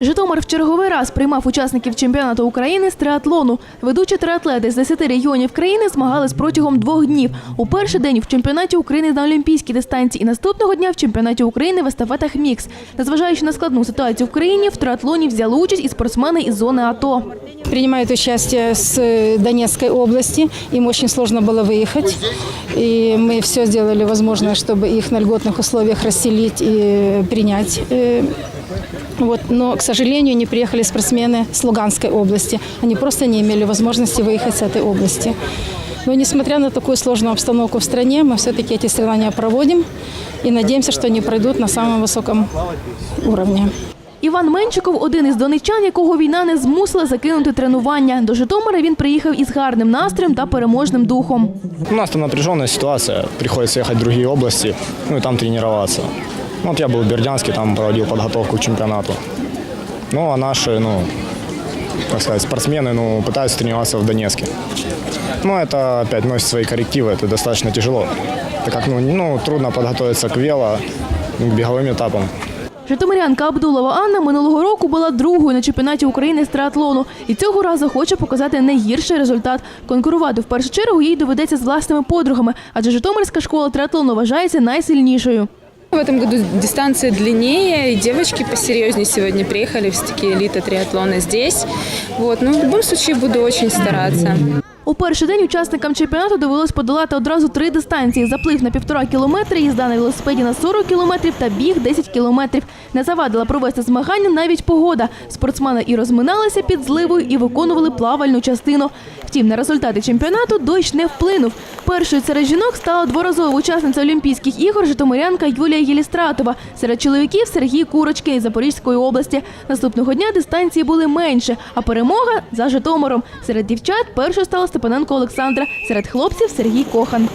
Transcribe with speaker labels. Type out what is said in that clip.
Speaker 1: Житомир в черговий раз приймав учасників чемпіонату України з триатлону. Ведучі триатлети з 10 регіонів країни змагались протягом двох днів. У перший день в чемпіонаті України на олімпійській дистанції і наступного дня в чемпіонаті України в естафетах мікс. Незважаючи на складну ситуацію в країні, в триатлоні взяли участь і спортсмени із зони АТО.
Speaker 2: принимают участие с э, Донецкой области. Им очень сложно было выехать. И мы все сделали возможное, чтобы их на льготных условиях расселить и принять. Э, Вот. Но, к сожалению, не приехали спортсмены с Луганской области. Они просто не имели возможности выехать с этой области. Но несмотря на такую сложную обстановку в стране, мы все-таки эти соревнования проводим и надеемся, что они пройдут на самом высоком уровне.
Speaker 1: Іван Менчиков – один із донечан, якого війна не змусила закинути тренування. До Житомира він приїхав із гарним настроєм та переможним духом.
Speaker 3: У нас там напряженная ситуация, приходится ехать в другие области, ну и там тренироваться. Ну, Вот я был в Бердянске, там проводил подготовку к чемпионату. Ну, а наши, ну, как сказать, спортсмены, ну, пытаются тренироваться в Донецке. Ну, это опять носит свои коррективы, это достаточно тяжело. Так как, ну, ну трудно подготовиться к вело, ну, к беговым этапам.
Speaker 1: Житомирянка Абдулова Анна минулого року була другою на чемпіонаті України з триатлону і цього разу хоче показати не гірший результат. Конкурувати в першу чергу їй доведеться з власними подругами, адже Житомирська школа триатлону вважається найсильнішою.
Speaker 4: В этом году дистанция длиннее, и девочки посерьезнее сегодня приехали, все-таки элита триатлона здесь. Вот, но в любом случае буду очень стараться.
Speaker 1: У перший день учасникам чемпіонату довелось подолати одразу три дистанції: заплив на півтора кілометри, їзда на велосипеді на 40 кілометрів та біг 10 кілометрів. Не завадила провести змагання навіть погода. Спортсмени і розминалися під зливою, і виконували плавальну частину. Втім, на результати чемпіонату дощ не вплинув. Першою серед жінок стала дворазова учасниця Олімпійських ігор Житомирянка Юлія Єлістратова. Серед чоловіків Сергій Курочкин із Запорізької області. Наступного дня дистанції були менше, а перемога за Житомиром. Серед дівчат першою стала Степаненко Олександра, серед хлопців Сергій Кохан.